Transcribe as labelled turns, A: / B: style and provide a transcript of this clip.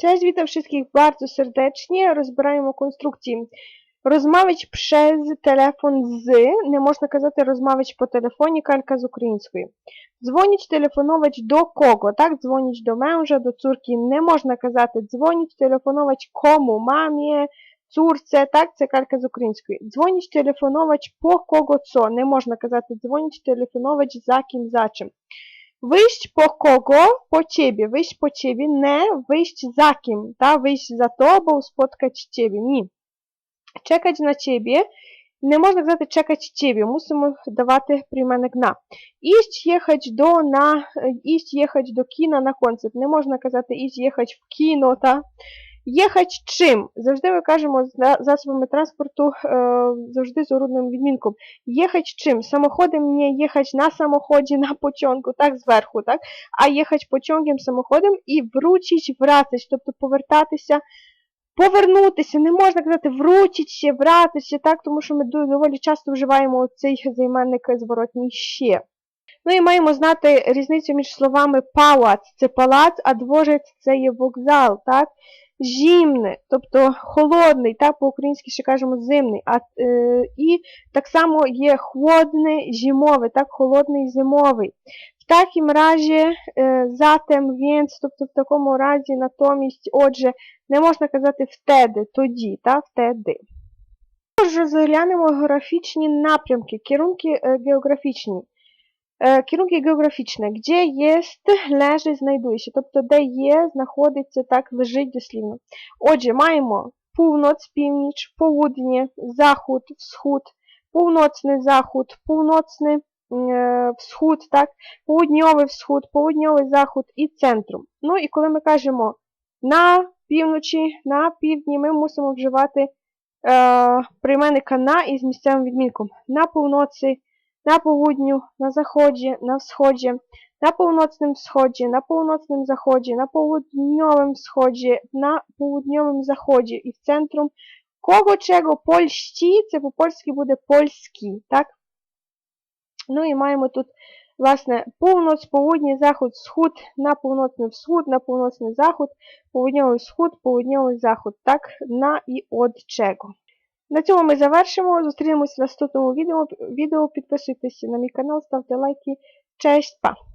A: Cześć, witam wszystkich bardzo serdecznie. Розбираємо конструкції. Розмовить przez телефон з, не можна казати розмовить по телефоні, калька з української. Дзвонить, телефонович до кого? Так, дзвонить до мężа, до цурки. Не можна казати дзвонить, телефонович кому? Мамі, цурце, так, це калька з української. Дзвонить, телефонович по кого цо? Не можна казати дзвонить, телефонович за ким, за чим. Wyjść po kogo? Po ciebie. Wyjść po ciebie. Не wyjść za kim. Та? Wyjść za tobą, spotkać ciebie. Ні. Чекать на ciebie. Не можна казати чекать ciebie. Мусимо давати прийменник на. Ість їхать до на ість їхать до кіна на концерт. Не можна казати ість їхать в кіно, та? Їхать чим? Завжди ми кажемо за засобами транспорту е, завжди з орудним відмінком. Їхать чим? Самоходом не їхать на самоході, на почонку, так, зверху, так? А їхать почонком, самоходом і вручить, вратись, тобто повертатися, повернутися. Не можна казати вручить ще, вратися, так, тому що ми доволі часто вживаємо цей займенник зворотній ще. Ну і маємо знати різницю між словами палац це палац, а дворець це є вокзал, так? Зімне, тобто холодний, так, по-українськи ще кажемо зимний. А, е, і так само є хлодний, зимовий, так, холодний, зимовий. В такім разі, е, затем, więc, тобто в такому разі, натомість, отже, не можна казати втеди, тоді, так, втеди. Тож розглянемо географічні напрямки, керунки е, географічні. Е, Kierunki geograficzne. Gdzie jest, leży, znajduje się. Тобто, де є, знаходиться, так, лежить дослівно. Отже, маємо півноць, північ, полудня, захід, всход, півночний захід, півночний е, всход, так, полудньовий всход, полудньовий захід і центрум. Ну і коли ми кажемо на півночі, на півдні, ми мусимо вживати е, прийменника на із місцевим відмінком. На півноці, на поłudniu, на заході, на всході, на півночному сході, на півночному заході, на południowym сході, на południowym заході і в центрум. Кого чого? Польщі, це по-польськи буде польський, так? Ну і маємо тут, власне, півноч, полудній захід, сход, на півночний всход, на півночний захід, полудньовий сход, полудньовий захід, так, на і од чого. На цьому ми завершимо. Зустрінемось в наступному відео. Підписуйтесь на мій канал, ставте лайки. Честь, па!